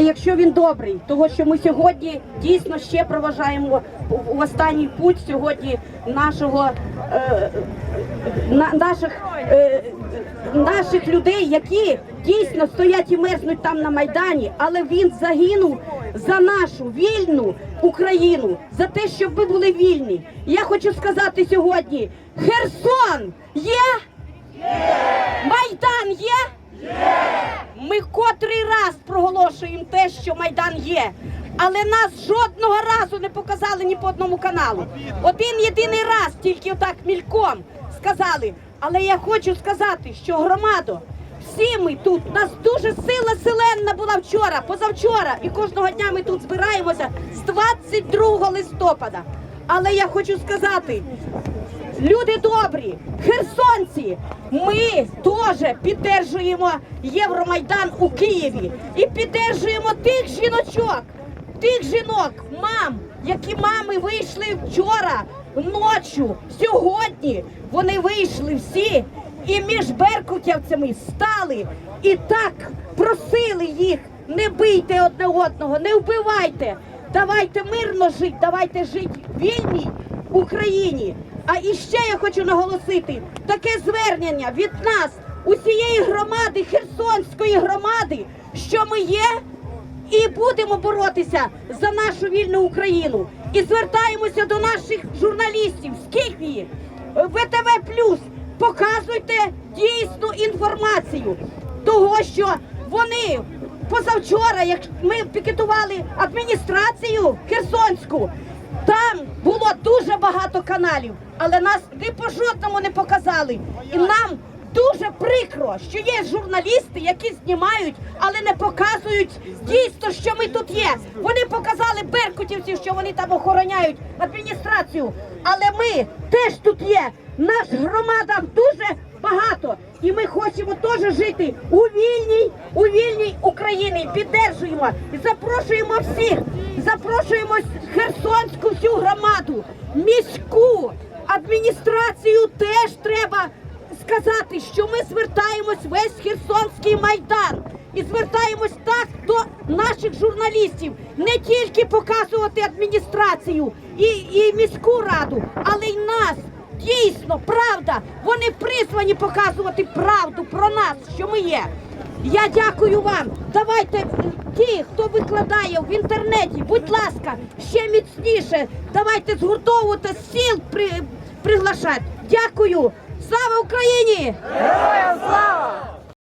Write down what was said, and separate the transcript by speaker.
Speaker 1: Якщо він добрий, того що ми сьогодні дійсно ще проважаємо в останній путь сьогодні нашого е, на, наших, е, наших людей, які дійсно стоять і мерзнуть там на майдані, але він загинув за нашу вільну Україну, за те, щоб ми були вільні. Я хочу сказати сьогодні: Херсон є, Майдан є. Ми котрий раз проголошуємо те, що Майдан є. Але нас жодного разу не показали ні по одному каналу. Один єдиний раз, тільки отак мільком сказали. Але я хочу сказати, що громадо, всі ми тут, нас дуже сила селенна була вчора, позавчора, і кожного дня ми тут збираємося з 22 листопада. Але я хочу сказати, Люди добрі, херсонці, ми теж підтримуємо Євромайдан у Києві і підтримуємо тих жіночок, тих жінок, мам, які мами вийшли вчора, ночі, сьогодні. Вони вийшли всі і між беркутівцями стали і так просили їх, не бийте одне одного, не вбивайте. Давайте мирно жити, давайте жити в вільній Україні. А іще я хочу наголосити таке звернення від нас, усієї громади, Херсонської громади, що ми є і будемо боротися за нашу вільну Україну. І звертаємося до наших журналістів. Скільки? ВТВ Плюс показуйте дійсну інформацію того, що вони позавчора, як ми пікетували адміністрацію Херсонську, там було дуже багато каналів, але нас ні по жодному не показали. І нам дуже прикро, що є журналісти, які знімають, але не показують дійсно, що ми тут є. Вони показали беркутівців, що вони там охороняють адміністрацію. Але ми теж тут є. Наш громада дуже багато, і ми хочемо теж жити у вільній, у вільній Україні. Піддержуємо і запрошуємо всіх, запрошуємо Херсонську всю громаду, міську адміністрацію теж треба сказати, що ми звертаємось весь Херсонський майдан. І звертаємось так до наших журналістів, не тільки показувати адміністрацію і, і міську раду, але й нас. Дійсно, правда, вони призвані показувати правду про нас, що ми є. Я дякую вам. Давайте е, ті, хто викладає в інтернеті, будь ласка, ще міцніше. Давайте згуртовувати сіл при, приглашати. Дякую. Слава Україні!
Speaker 2: Героям слава!